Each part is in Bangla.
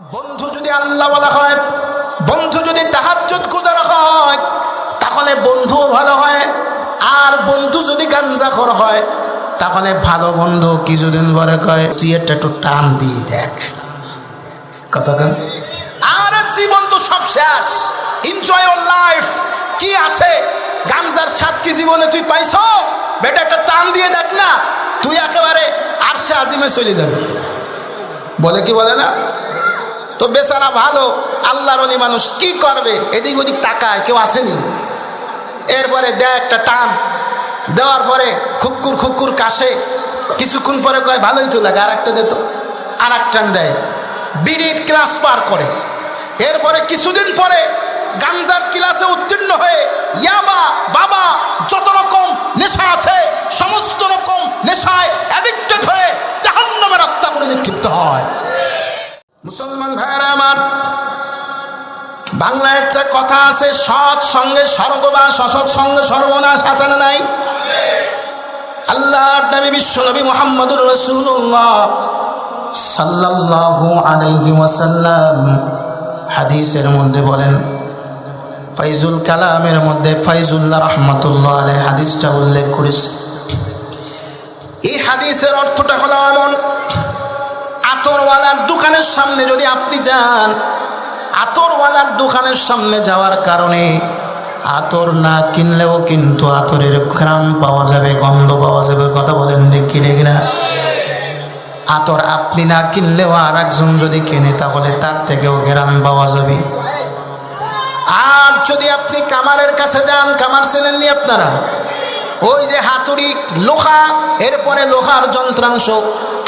বন্ধু যদি আল্লাহ বলা হয়, বন্ধু যদি তাহাজ্জুদ গুজার হয়, তাহলে বন্ধু ভালো হয়। আর বন্ধু যদি গাঞ্জাখর হয়, তাহলে ভালো বন্ধু কিছুদিন পরে কয়, তুই একটা একটু টান দিয়ে দেখ। কতক্ষণ আর জীবন তো সব শেষ। এনজয় ওর লাইফ কি আছে? গাঞ্জার সাত কি জীবনে তুই পাইছ? বেটা, একটা টান দিয়ে দেখ না। তুই একেবারে আরশে আজিমে চলে যাবি। বলে কি বলে না? তো বেচারা ভালো, আল্লাহর অলি মানুষ কি করবে? এদিক ওদিক তাকায়, কেউ আসেনি। এরপরে দেয় একটা টান, দেওয়ার পরে খুক্কুর খুক্কুর কাশে। কিছুক্ষণ পরে কয়, ভালোই তো লাগে আর একটা দিত আর টান দেয়। বিড়ির ক্লাস পার করে। এরপরে কিছুদিন পরে গাঞ্জার ক্লাসে উত্তীর্ণ হয়ে ইয়াবা, বাবা, যত রকম নেশা আছে, সমস্ত রকম নেশায় অ্যাডিক্টেড হয়ে জাহান্নামের রাস্তা করে নিক্ষিপ্ত হয়। মুসলমান ভাইরা আমার বাংলা একটা কথা আছে, সৎ সঙ্গে স্বর্গবাস, অসৎ সঙ্গে সর্বনাশ, আছে না নাই? আল্লাহ নবী, বিশ্ব নবী মোহাম্মদুর রসুল্লাহ সাল্লাল্লাহু আলাইহি ওয়াসাল্লাম হাদিসের মধ্যে বলেন ফাইজুল কালামের মধ্যে ফাইজুল্লাহ রহমতুল্লাহ আলাই হাদিসটা উল্লেখ করেছে। এই হাদিসের অর্থটা হলো এমন আতরওয়ালার দোকানের সামনে যদি আপনি যান, আতরওয়ালার দোকানের সামনে যাওয়ার কারণে আতর না কিনলেও কিন্তু আতরের ঘ্রাম পাওয়া যাবে, গন্ধ পাওয়া যাবে, কথা বলেন দেখি দেখি না? আতর আপনি না কিনলেও আর একজন যদি কেনে, তাহলে তার থেকেও ঘ্রাম পাওয়া যাবে। আর যদি আপনি কামারের কাছে যান কামার চেনেননি আপনারা? ওই যে হাতুড়ি লোহা, এরপরে লোহার যন্ত্রাংশ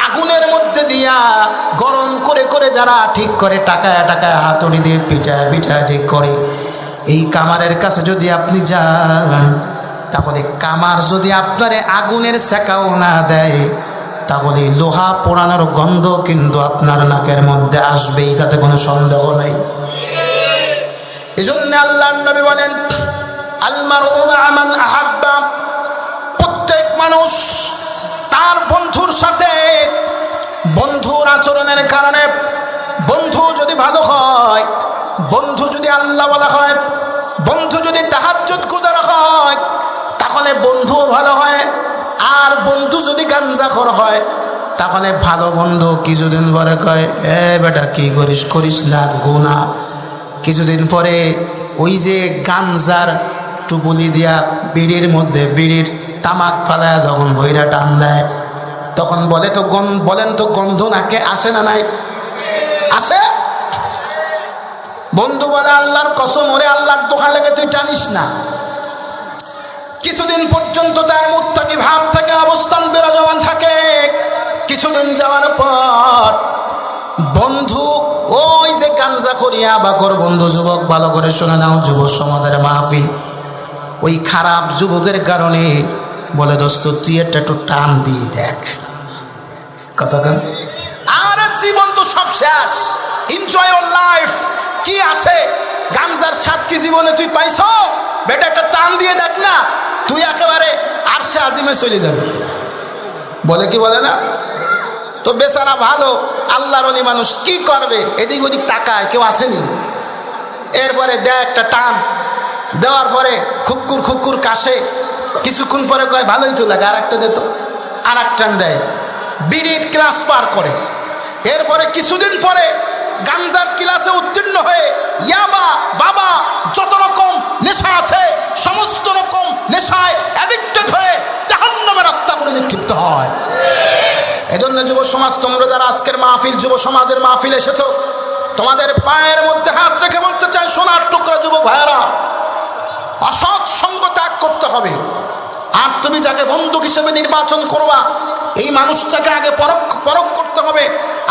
আগুনের মধ্যে দিয়া গরম করে করে যারা ঠিক করে টাকায় টাকায় হাতুড়ি দিয়ে পিঠায় পিঠায় ঠিক করে। এই কামারের কাছে যদি আপনি যান, তাহলে কামার যদি আপনারে আগুনের সেকাও না দেয়, তাহলে লোহা পোড়ানোর গন্ধ কিন্তু আপনার নাকের মধ্যে আসবেই, তাতে কোনো সন্দেহ নেই। এই জন্য আল্লাহ নবী বলেন আলমার আমান আহাব্বা। প্রত্যেক মানুষ তার বন্ধুর সাথে বন্ধুর আচরণের কারণে বন্ধু যদি ভালো হয়, বন্ধু যদি আল্লাহ বলা হয়, বন্ধু যদি তাহাজ্জুদ গুজার হয়, তাহলে বন্ধু ভালো হয়। আর বন্ধু যদি গাঞ্জাখর হয়, তাহলে ভালো বন্ধু কিছুদিন পরে কয়, এ বেটা, কি করিস? করিস না, গুনা। কিছুদিন পরে ওই যে গাঞ্জার টুপুলি দিয়া বিড়ির মধ্যে, বিড়ির তামাক ফালায় যখন বইরা টান দেয় তখন বলে তো গন বলেন তো গন্ধ নাকে আসে না নাই? আসে? বন্ধু বলে আল্লাহর কসম, ওরে আল্লাহর দোকান লেগে, তুই টানিস না। কিছুদিন পর্যন্ত তার মুখ থেকে ভাব থাকে, অবস্থান বিরাজমান থাকে। কিছুদিন যাওয়ার পর, বন্ধু, ওই যে গাঞ্জা করিয়া বাকর বন্ধু, যুবক, ভালো করে শোনা নাও, যুব সমাজের মাহফিল। ওই খারাপ যুবকের কারণে বলে, দোস্ত, তুই একটা একটু টান দিয়ে দেখ। কতক্ষণ আর জীবন তো সব শেষ। এনজয় ওর লাইফ কি আছে? গাঞ্জার সাত কি জীবনে তুই পাইছ? বেটা, একটা টান দিয়ে দেখ না। তুই একেবারে আরশে আজিমে চলে যাবি। বলে কি বলে না? তো বেচারা ভালো, আল্লাহর অলি মানুষ কি করবে? এদিক ওদিক তাকায়, কেউ আসেনি। এরপরে দেয় একটা টান। দেওয়ার পরে খুক্কুর খুক্কুর কাশে। কিছুক্ষণ পরে কয়, ভালোই তো লাগে আর একটা দিত আর এক টান দেয়। বিড়ির ক্লাস পার করে। এরপরে কিছুদিন পরে গাঞ্জার ক্লাসে উত্তীর্ণ হয়ে ইয়াবা, বাবা যত রকম নেশা আছে, সমস্ত রকম নেশায় অ্যাডিক্টেড হয়ে জাহান্নামের রাস্তা করে নিক্ষিপ্ত হয়। এজন্য যুব সমাজ, তোমরা যারা আজকের মাহফিল, যুব সমাজের মাহফিল এসেছ, তোমাদের পায়ের মধ্যে হাত রেখে বলতে চাই, সোনার টুকরা যুবক ভাইয়েরা, অসৎ সঙ্গ ত্যাগ করতে হবে। আর তুমি যাকে বন্দুক হিসেবে নির্বাচন করবা, এই মানুষটাকে আগে পরখ পরখ করতে হবে।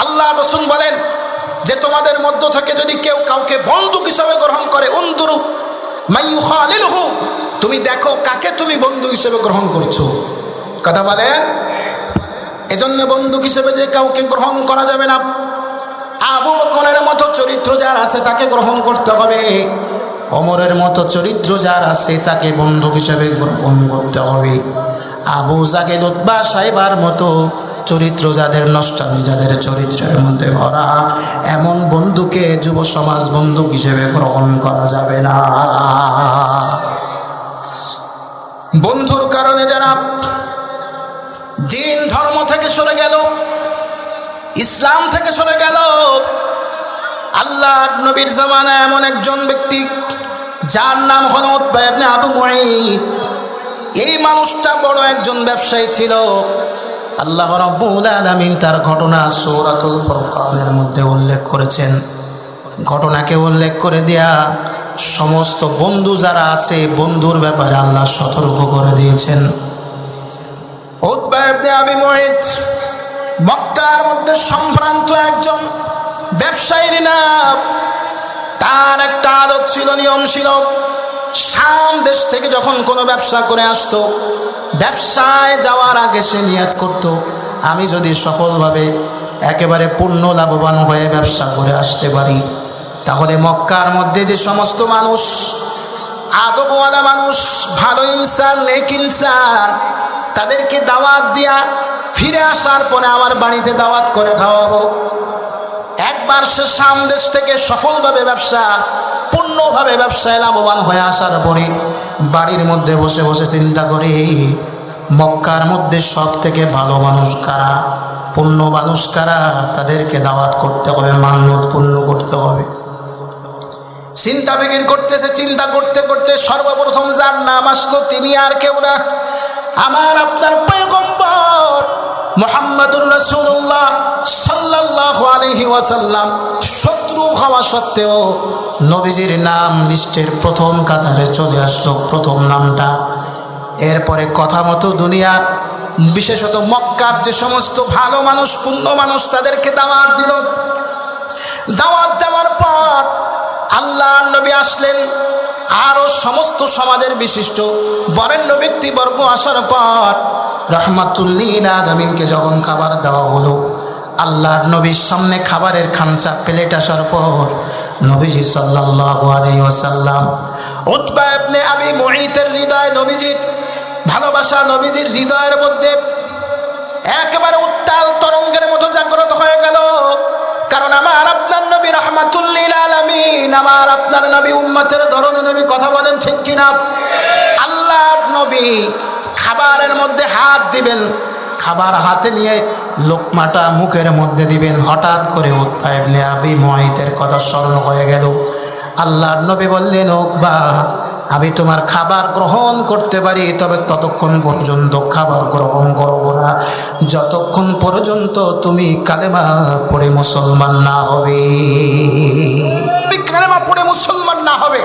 আল্লাহ রসুন বলেন যে তোমাদের মধ্য থেকে যদি কেউ কাউকে বন্দুক হিসেবে গ্রহণ করে উন্দুরু মাইয়ুখালিলহু তুমি দেখো কাকে তুমি বন্ধু হিসেবে গ্রহণ করছ। কথা বলেন? এজন্য বন্ধু হিসেবে যে কাউকে গ্রহণ করা যাবে না। আবু বকরের মতো চরিত্র যার আছে, তাকে গ্রহণ করতে হবে। অমরের মতো চরিত্র যার আছে, তাকে বন্ধু হিসেবে গ্রহণ করতে হবে। আবু জাগেদ উদ্বা সাহেবার মতো চরিত্র যাদের নষ্টামি যাদের চরিত্রের মধ্যে ভরা, এমন বন্ধুকে যুব সমাজ বন্ধু হিসেবে গ্রহণ করা যাবে না। বন্ধুর কারণে যারা দিন ধর্ম থেকে সরে গেল, ইসলাম থেকে সরে গেল আল্লাহ নবীর জামানা এমন একজন ব্যক্তি যার নাম হল আবু মুঈদ এই মানুষটা বড় একজন ব্যবসায়ী ছিল। আল্লাহ আলামিন তার ঘটনা সূরাতুল ফুরকানের মধ্যে উল্লেখ করেছেন। ঘটনাকে উল্লেখ করে দেয়া, সমস্ত বন্ধু যারা আছে, বন্ধুর ব্যাপারে আল্লাহ সতর্ক করে দিয়েছেন। মক্কার মধ্যে সম্ভ্রান্ত একজন ব্যবসায়ীর নাম তার একটা আদত ছিল, নিয়ম ছিল, শাম দেশ থেকে যখন কোনো ব্যবসা করে আসতো, ব্যবসায় যাওয়ার আগে সে নিয়াত করত, আমি যদি সফলভাবে একেবারে পূর্ণ লাভবান হয়ে ব্যবসা করে আসতে পারি, তাহলে মক্কার মধ্যে যে সমস্ত মানুষ, আদবওয়ালা মানুষ, ভালো ইনসান, নেক ইনসান, তাদেরকে দাওয়াত দিয়া ফিরে আসার পরে আমার বাড়িতে দাওয়াত করে খাওয়াবো একবার সে সাম দেশ থেকে সফলভাবে ব্যবসা, পূর্ণভাবে ব্যবসায় লাভবান হয়ে আসার পরে বাড়ির মধ্যে বসে বসে চিন্তা করি, মক্কার মধ্যে সব থেকে ভালো মানুষ কারা? পূর্ণ মানুষ কারা? তাদেরকে দাওয়াত করতে হবে, মান্যত পূর্ণ করতে হবে। চিন্তা ফিকির করতেছে, চিন্তা করতে করতে সর্বপ্রথম যার নাম আসলো তিনি আর কেউ না। আমার আপনার পয়গম্বর। মোহাম্মদুর রসুল্লাহ সাল্লাহ আলহি ওয়াসাল্লাম শত্রু হওয়া সত্ত্বেও নবীজির নাম লিস্টের প্রথম কাতারে চলে আসলো প্রথম নামটা। এরপরে কথা মতো দুনিয়ার বিশেষত মক্কার যে সমস্ত ভালো মানুষ পূর্ণ মানুষ তাদেরকে দাওয়াত দিল। দাওয়াত দেওয়ার পর আল্লাহ নবী আসলেন। আরও সমস্ত সমাজের বিশিষ্ট, বরেণ্য ব্যক্তিবর্গ আসার পর রহমাতুল্লিন আজমিনকে যখন খাবার দেওয়া হলো, আল্লাহর নবীর সামনে খাবারের খামচা, প্লেট আসার পর নবীজি সাল্লাল্লাহু আলাইহি ওয়াসাল্লাম, উতবা হৃদয় নবীজির ভালোবাসা নবীজির হৃদয়ের মধ্যে একেবারে উত্তাল তরঙ্গের মতো জাগ্রত হয়ে গেল। কারণ আমার আপনার নবী রহমাতুল্লিল আলামিন, আমার আপনার নবী উম্মতের ধরনের কিনা আল্লাহ নবী খাবারের মধ্যে হাত দিবেন, খাবার হাতে নিয়ে লোকমাটা মুখের মধ্যে দিবেন, হঠাৎ করে উৎপাইবনে আবি মহিতের কথা স্মরণ হয়ে গেল। আল্লাহর নবী বললেন বা আমি তোমার খাবার গ্রহণ করতে পারি, তবে ততক্ষণ পর্যন্ত খাবার গ্রহণ করব না। যতক্ষণ পর্যন্ত তুমি কালেমা পড়ে মুসলমান না হবে। কালেমা পড়ে মুসলমান না হবে।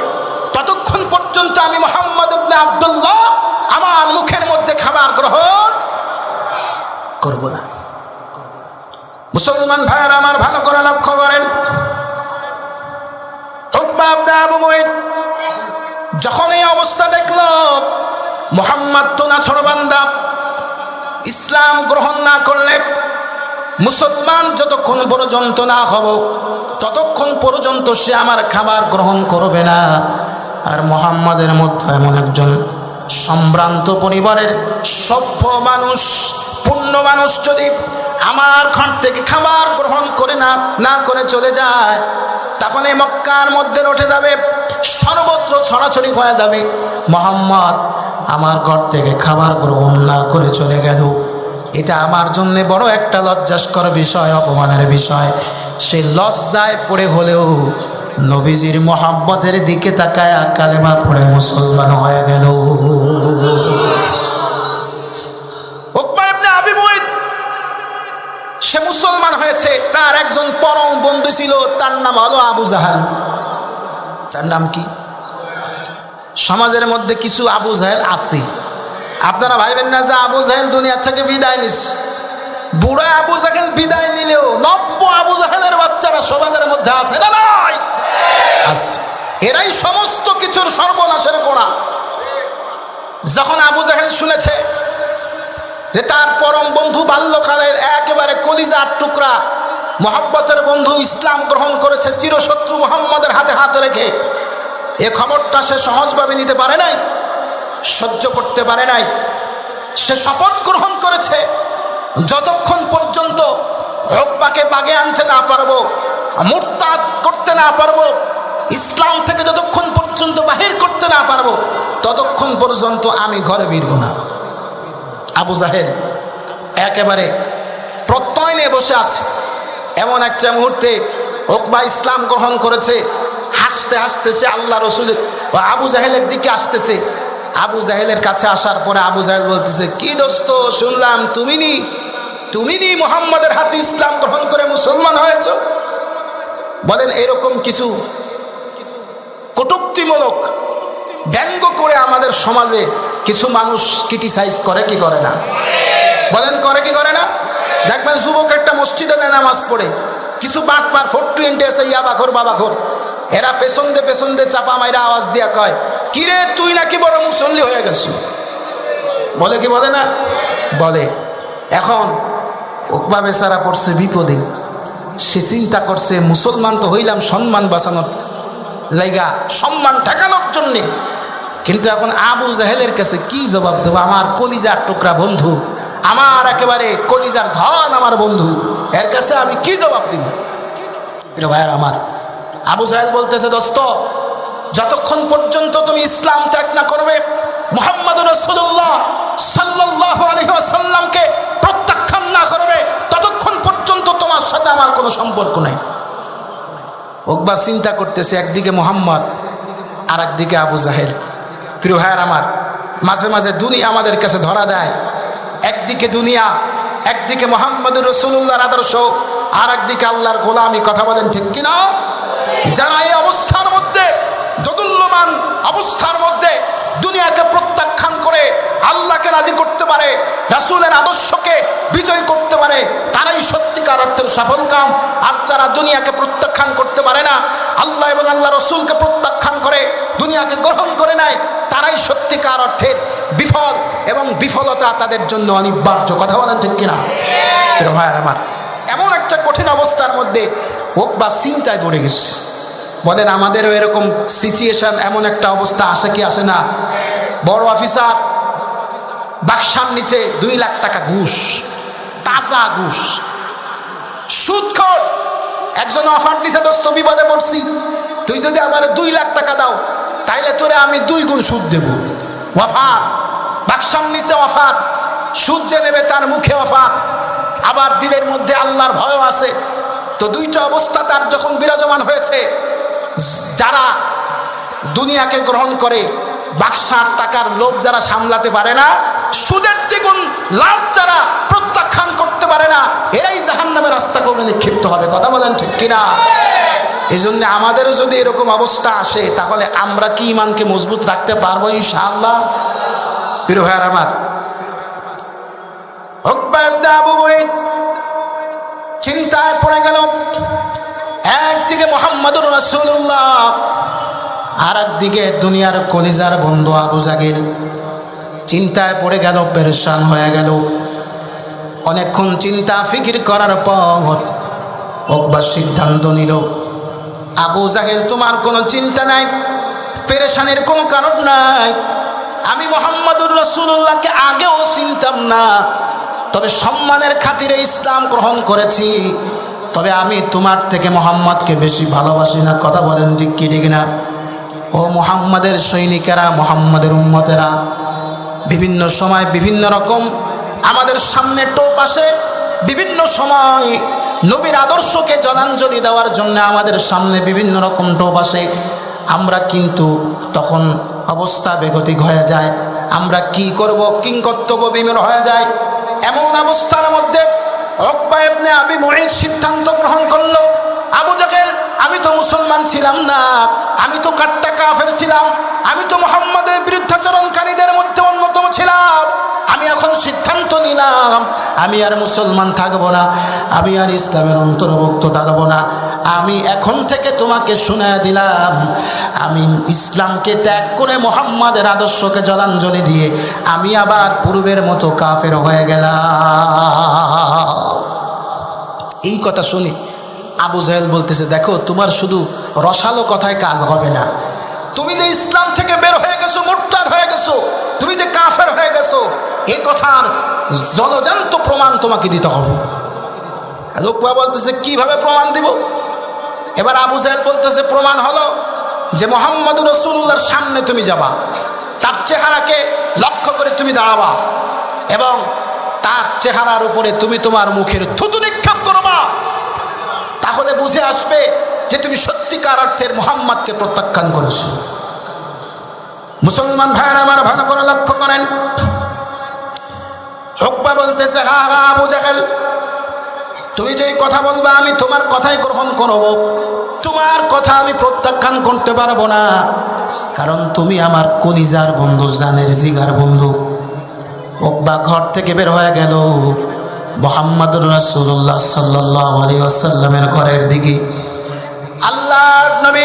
আমি মোহাম্মদ ইবনে আব্দুল্লাহ আমার মুখের মধ্যে খাবার গ্রহণ করব না। মুসলমান ভাইয়ের আমার ভালো করে লক্ষ্য করেন। যখন এই অবস্থা দেখল, মোহাম্মদ তো না ছোড়বান্দা ইসলাম গ্রহণ না করলে মুসলমান যতক্ষণ পর্যন্ত না হব, ততক্ষণ পর্যন্ত সে আমার খাবার গ্রহণ করবে না। আর মোহাম্মদের মধ্যে এমন একজন সম্ভ্রান্ত পরিবারের সভ্য মানুষ পূর্ণ মানুষ যদি আমার ঘর থেকে খাবার গ্রহণ করে না না করে চলে যায়, তখন এই মক্কার মধ্যে উঠে যাবে, সর্বত্র ছড়াছড়ি হয়ে যাবে। মোহাম্মদ আমার ঘর থেকে খাবার গ্রহণ না করে চলে গেল। এটা আমার জন্য বড় একটা লজ্জাস্কর বিষয়, অপমানের বিষয়। সে লজ্জায় পড়ে হলেও নবীজির মোহাম্মতের দিকে তাকায় কালেমা পড়ে মুসলমান হয়ে গেল। সে মুসলমান হয়েছে, তার একজন পরম বন্ধু ছিল, তার নাম হলো আবু জাহাল। তার নাম কি? সমাজের মধ্যে কিছু আবু জাহেল আছে। আপনারা ভাইবেন না যে আবু জাহেল দুনিয়া থেকে বিদায় নিস। বুড়া আবু জাহেল বিদায় নিলেও নব্য আবু জাহেলের বাচ্চারা সমাজের মধ্যে আছে না নয় আছে এরাই সমস্ত কিছুর সর্বনাশের গোড়া। যখন আবু জাহেল শুনেছে যে তার পরম বন্ধু বাল্যকালের একেবারে কলিজার টুকরা মোহাম্মতের বন্ধু ইসলাম গ্রহণ করেছে চিরশত্রু মোহাম্মদের হাতে হাত রেখে, এ খবরটা সে সহজভাবে নিতে পারে নাই, সহ্য করতে পারে নাই। সে শপথ গ্রহণ করেছে, যতক্ষণ পর্যন্ত রোগপাকে বাগে আনতে না পারব, মোরতাদ করতে না পারব ইসলাম থেকে যতক্ষণ পর্যন্ত বাহির করতে না পারব, ততক্ষণ পর্যন্ত আমি ঘরে ফিরব না। আবু জাহেদ একেবারে প্রত্যয় নিয়ে বসে আছে। এমন একটা মুহূর্তে ওকবা ইসলাম গ্রহণ করেছে। হাসতে হাসতে সে আল্লাহ রসুলের আবু জাহেলের দিকে আসতেছে। আবু জাহেলের কাছে আসার পরে আবু জাহেল বলতেছে, কি দোস্ত, শুনলাম তুমি নি তুমি নি মোহাম্মদের হাতে ইসলাম গ্রহণ করে মুসলমান হয়েছ? বলেন, এরকম কিছু কটুক্তিমূলক ব্যঙ্গ করে আমাদের সমাজে কিছু মানুষ ক্রিটিসাইজ করে কি করে না? বলেন, করে কি করে না? দেখবেন যুবক একটা মসজিদে দেয় নামাজ পড়ে, কিছু বাট পার ফোর টোয়েন্টি এসে ইয়াবা ঘর বাবা ঘর এরা পেছন দে চাপা মাইরা আওয়াজ দিয়া কয়, কিরে, তুই নাকি বড় মুসল্লি হয়ে গেছ? বলে কি বলে না? বলে, এখন ওকবা বেচারা পড়ছে বিপদে। সে চিন্তা করছে, মুসলমান তো হইলাম সম্মান বাঁচানোর লাইগা সম্মান ঠেকানোর জন্যে। কিন্তু এখন আবু জাহেলের কাছে কি জবাব দেবো? আমার কলিজার টুকরা বন্ধু, আমার একেবারে কলিজার ধন আমার বন্ধু, এর কাছে আমি কি জবাব দিব? প্রিয় ভাইয়ার আমার, আবু জাহেল বলতেছে, দোস্ত, যতক্ষণ পর্যন্ত তুমি ইসলাম ত্যাগ না করবে, মোহাম্মদ রসুল্লাহ সাল্লাহ আলহিহাসাল্লামকে প্রত্যাখ্যান না করবে, ততক্ষণ পর্যন্ত তোমার সাথে আমার কোনো সম্পর্ক নাই। ওকবা চিন্তা করতেছে একদিকে মোহাম্মদ আর একদিকে আবু জাহেল। প্রিয় ভাইয়ার আমার, মাঝে মাঝে দুনিয়া আমাদের কাছে ধরা দেয়। একদিকে দুনিয়া, একদিকে মোহাম্মদ রসুল্লাহর আদর্শ আর একদিকে আল্লাহর গোলামি। কথা বলেন ঠিক কিনা? যারা এই অবস্থার মধ্যে দোদুল্যমান অবস্থার মধ্যে দুনিয়াকে প্রত্যাখ্যান করে আল্লাহকে রাজি করতে পারে, রাসুলের আদর্শকে বিজয় করতে পারে, তারাই সত্যিকার অর্থের সফল কাম। আর যারা দুনিয়াকে প্রত্যাখ্যান করতে পারে না, আল্লাহ এবং আল্লাহ রসুলকে প্রত্যাখ্যান করে, দুনিয়াকে গ্রহণ করে নেয়, তারাই সত্যিকার অর্থের বিফল এবং বিফলতা তাদের জন্য অনিবার্য। কথা বলেন ঠিক কিনা? ভাইয়ার আমার, এমন একটা কঠিন অবস্থার মধ্যে হোক বা চিন্তায় পড়ে গেছে। বলেন, আমাদেরও এরকম সিচুয়েশন এমন একটা অবস্থা আসে কি আসে না? বড় অফিসার বাক্সার নিচে দুই লাখ টাকা ঘুষ, তাজা ঘুষ। সুদখোর! একজন অফার দিছে, দোস্ত, বিপদে পড়ছি। তুই যদি আমার দুই লাখ টাকা দাও, তাইলে তোরে আমি দুই গুণ সুদ দেব। অফার! বাক্সার নিচে অফার। সুদ যে নেবে তার মুখে অফার। আবার দিলের মধ্যে আল্লাহর ভয় আছে। তো দুইটা অবস্থা তার যখন বিরাজমান হয়েছে যারা দুনিয়াকে গ্রহণ করে বাক্সার টাকার লোভ যারা সামলাতে পারে না, সুদের দ্বিগুণ লাভ যারা প্রত্যাখ্যান করতে পারে না, এরাই জাহান নামে রাস্তা করে নিক্ষিপ্ত হবে। কথা বলেন ঠিক কিনা? এই জন্য আমাদেরও যদি এরকম অবস্থা আসে, তাহলে আমরা কি ইমানকে মজবুত রাখতে পারব ইনশাআল্লাহ? প্রিয় ভাইয়ার আমার চিন্তায় পড়ে গেল। মোহাম্মদুর রাসূলুল্লাহ। আর একদিকে দুনিয়ার কলিজার বন্ধু আবু জাগির চিন্তায় পড়ে গেল, পেরেশান হয়ে গেল। অনেকক্ষণ চিন্তা, ফিকির করার পর অকবার সিদ্ধান্ত নিল, আবু জাহেল তোমার কোনো চিন্তা নাই, পেরেশানের কোনো কারণ নাই। আমি মোহাম্মদুর রসুল্লাহকে আগেও চিনতাম না, তবে সম্মানের খাতিরে ইসলাম গ্রহণ করেছি। তবে আমি তোমার থেকে মোহাম্মদকে বেশি ভালোবাসি না। কথা বলেন ঠিক কি, ঠিক না? ও মোহাম্মদের সৈনিকেরা, মোহাম্মদের উম্মতেরা, বিভিন্ন সময় বিভিন্ন রকম আমাদের সামনে টোপ আসে, বিভিন্ন সময় নবীর আদর্শকে জলাঞ্জলি দেওয়ার জন্য আমাদের সামনে বিভিন্ন রকম টোপ আসে। আমরা কিন্তু তখন অবস্থা বেগতিক হয়ে যায়। আমরা কি করব কিং কর্তব্য বিমূল হয়ে যায়। এমন অবস্থার মধ্যে অকবা ইবনে আবি মুঈদ সিদ্ধান্ত গ্রহণ করল, আবু জাহেল, আমি তো মুসলমান ছিলাম না, আমি তো কাট্টা কাফের ছিলাম, আমি তো মোহাম্মদের বিরুদ্ধাচরণকারীদের মধ্যে অন্যতম ছিলাম, আমি এখন সিদ্ধান্ত নিলাম, আমি আর মুসলমান থাকব না, আমি আর ইসলামের অন্তর্ভুক্ত থাকব না। আমি এখন থেকে তোমাকে শুনে দিলাম। আমি ইসলামকে ত্যাগ করে মোহাম্মদের আদর্শকে জলাঞ্জলি দিয়ে আমি আবার পূর্বের মতো কাফের হয়ে গেলাম। এই কথা শুনি আবু জাহেল বলতেছে, দেখো, তোমার শুধু রসালো কথায় কাজ হবে না। তুমি যে ইসলাম থেকে বের হয়ে গেছো মোট্টাদ হয়ে গেছো, তুমি যে কাফের হয়ে গেছো এই কথার জলজান্ত প্রমাণ তোমাকে দিতে হবে। লোকবা বলতেছে, কীভাবে প্রমাণ দিব? এবার আবু জাহেল বলতেছে, প্রমাণ হলো যে মোহাম্মদ রসুল্লাহর সামনে তুমি যাবা। তার চেহারাকে লক্ষ্য করে তুমি দাঁড়াবা এবং তার চেহারার উপরে তুমি তোমার মুখের থুতু নিক্ষেপ করবা। তাহলে বুঝে আসবে যে তুমি সত্যিকার অর্থের মোহাম্মদকে প্রত্যাখ্যান করেছ। মুসলমান ভাইয়ের, আমার ভালো করে লক্ষ্য করেন। হকবা বলতেছে, হা হা, আবু জাহেল তুমি যেই কথা বলবা, আমি তোমার কথাই গ্রহণ করব। তোমার কথা আমি প্রত্যাখ্যান করতে পারব না। কারণ তুমি আমার কলিজার বন্ধু, জানের জিগার বন্ধু। ওকবা ঘর থেকে বের হয়ে গেল। মোহাম্মদুর রাসুল্লাহ সাল্লাহ আলী আসাল্লামের ঘরের দিকে। আল্লাহ নবী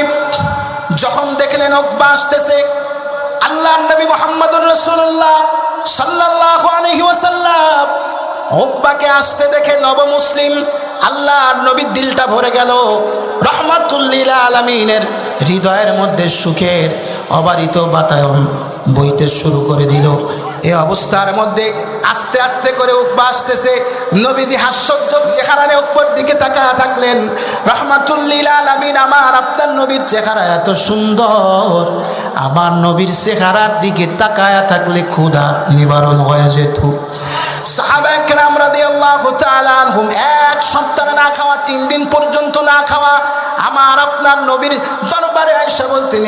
যখন দেখলেন ওকবা আসতেছে, আল্লাহর নবী মোহাম্মদুর রাসূলুল্লাহ সাল্লাল্লাহু আলাইহি উকবাকে আসতে দেখে নব মুসলিম আল্লাহর নবীর দিলটা ভরে গেল। রহমাতুল্লিল আলামিনের হৃদয়ের মধ্যে সুখের অবারিত বাতায়ন বইতে শুরু করে দিল। এ অবস্থার মধ্যে আস্তে আস্তে করে উকবা আসতেছে। নবীজি হাস্যোজ্জ্বল চেহারারে উপর দিকে তাকায়া থাকলেন। রহমাতুল্লিল আলামিন, আমার, আপনার নবীর চেহারা এত সুন্দর। আমার নবীর চেহারার দিকে তাকায়া থাকলে ক্ষুধা নিবারণ হয়ে যেত। তাআলা এক সপ্তাহ না খাওয়া, তিন দিন পর্যন্ত না খাওয়া। আমার আপনার নবীর দরবারে আয়েশা বলতেন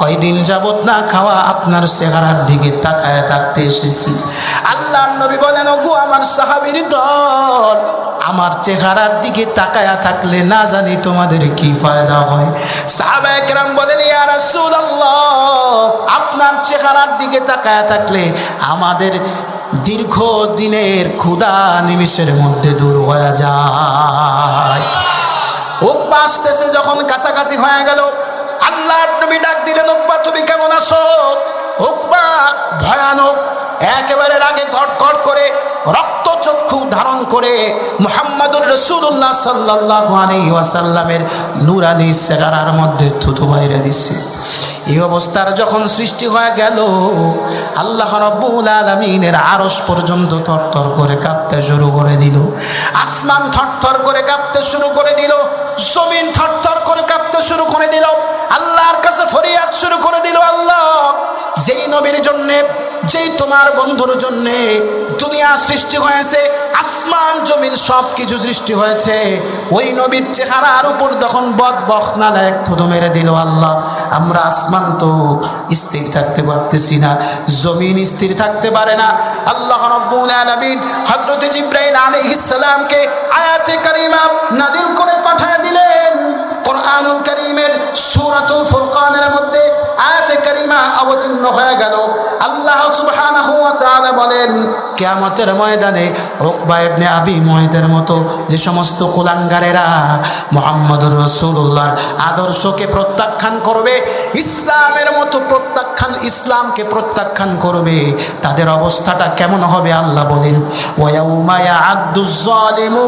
কয়দিন যাবত না খাওয়া? আপনার চেহারার দিকে তাকায় থাকতে এসেছি। আল্লাহর নবী বলেন, ওগো আমার সাহাবীর দল, আমার চেহারার দিকে তাকায়া থাকলে না জানি তোমাদের কি ফায়দা হয়। সাহাবা একরাম বলেন, ইয়া রাসূলুল্লাহ, আপনার চেহারার দিকে তাকায়া থাকলে আমাদের দীর্ঘ দিনের ক্ষুধা নিমিষের মধ্যে দূর হয়ে যায়। উপ্পা আসতেছে যখন কাছাকাছি হয়ে গেল, আল্লাহর নবী ডাক দিলেন উপ্পা তুমি কেমন আছো? উপ্পা ভয়ানক। একেবারে রাগে গট করে, রক্ত চক্ষু ধারণ করে মুহাম্মাদুর রসুল্লাহ সাল্লাহ আলাইহি ওয়াসাল্লামের নুরানি সেগারার মধ্যে থুতু বাইরে দিচ্ছে এই অবস্থার যখন সৃষ্টি হয়ে গেল, আল্লাহ রব্বুল আলমিনের আরস পর্যন্ত থরথর করে কাঁপতে শুরু করে দিল। আসমান থরথর করে কাঁপতে শুরু করে দিল। জমিন থরথর করে কাঁপতে শুরু করে দিল। আল্লাহর কাছে ফরিয়াদ শুরু করে দিল, আল্লাহ, যেই নবীর জন্যে, যেই তোমার বন্ধুর জন্যে দুনিয়া সৃষ্টি হয়েছে আসমান, জমিন সব কিছু সৃষ্টি হয়েছে। ওই নবীর চেহারার উপর তখন বদ বখনালা এক থুদু মেরে দিল আল্লাহ। আমরা আসমান তো স্থির থাকতে পারতেছি না, জমিন স্থির থাকতে পারে না। আল্লাহ রব্বুল আলামিন হযরত জিব্রাইল আলাইহিস সালামকে আয়াতে কারিমা নাদিল করে পাঠিয়ে দিলেন। কোরআনুল করিমের সূরাতুল ফুরকানের মধ্যে আয়াতে কারিমা অবতীর্ণ হয়ে গেল। আল্লাহ সুবহানাহু ওয়া তাআলা বলেন, কিয়ামতের ময়দানে উকবা ইবনে আবি মতো যে সমস্ত কুলাঙ্গারেরা মুহাম্মদুর রাসূলুল্লাহর আদর্শকে প্রত্যাখ্যান করবে, ইসলামের মতো প্রত্যাখ্যান, ইসলামকে প্রত্যাখ্যান করবে, তাদের অবস্থাটা কেমন হবে আল্লাহ বলেন ওয়াউমা ইয়া'আদ্দুজ জালিমু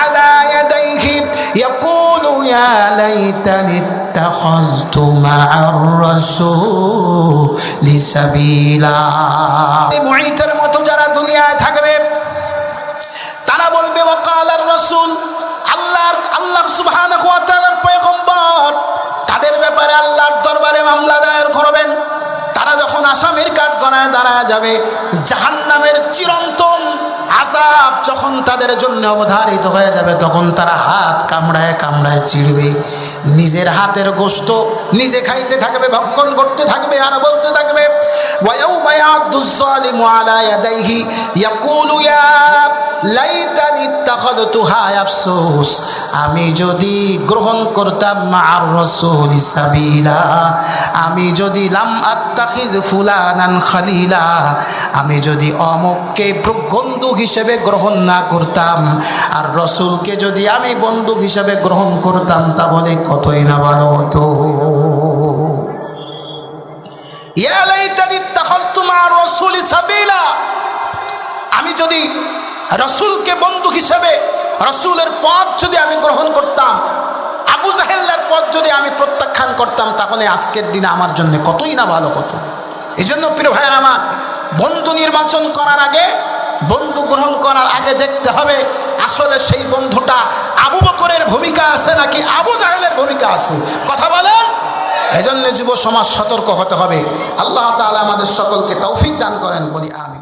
আলা ইয়াদাইহি, ইয়াকুলু ইয়া লাইতানি اتخذت مع الرسول سبيلا معيتر মতো যারা দুনিয়ায় থাকবে, তারা বলবে ওয়াকালার রাসূল আল্লাহর, আল্লাহ সুবহানাহু ওয়া তাআলার পয়গম্বর। তাদের ব্যাপারে আল্লাহর দরবারে মামলা দায়ের করবেন। আসামির কাঠগণায় দাঁড়ায় যাবে। জাহান্নামের চিরন্তন আসাব যখন তাদের জন্য অবধারিত হয়ে যাবে, তখন তারা হাত কামড়ায় কামড়ায় চিরবে নিজের হাতের গোস্ত নিজে খাইতে থাকবে, ভক্ষণ করতে থাকবে আর বলতে থাকবে ওয়ায়ু মায়া আলা ইয়াদাইহি, ইয়াকুলু ইয়া আফসোস। আমি যদি গ্রহণ করতাম আমি যদি লাম আত্তাখিজ ফুলানান খালিলা, আমি যদি অমুককে বন্ধু হিসেবে গ্রহণ না করতাম, আর রসুলকে যদি আমি বন্ধু হিসেবে গ্রহণ করতাম, তাহলে কতই না ভালো হতো? আমি যদি রসুলকে বন্ধু হিসেবে রসুলের পথ যদি আমি গ্রহণ করতাম, আবু জাহেল্লার পথ যদি আমি প্রত্যাখ্যান করতাম, তাহলে আজকের দিনে আমার জন্য কতই না ভালো হতো। এই জন্য প্রিয় ভাইয়ের আমার, বন্ধু নির্বাচন করার আগে, বন্ধু গ্রহণ করার আগে দেখতে হবে, আসলে সেই বন্ধুটা আবু বকরের ভূমিকা আছে নাকি আবু জাহেলের ভূমিকা আছে। কথা বলেন? এজন্য যুব সমাজ সতর্ক হতে হবে। আল্লাহ তাআলা আমাদের সকলকে তৌফিক দান করেন, বলি আমিন।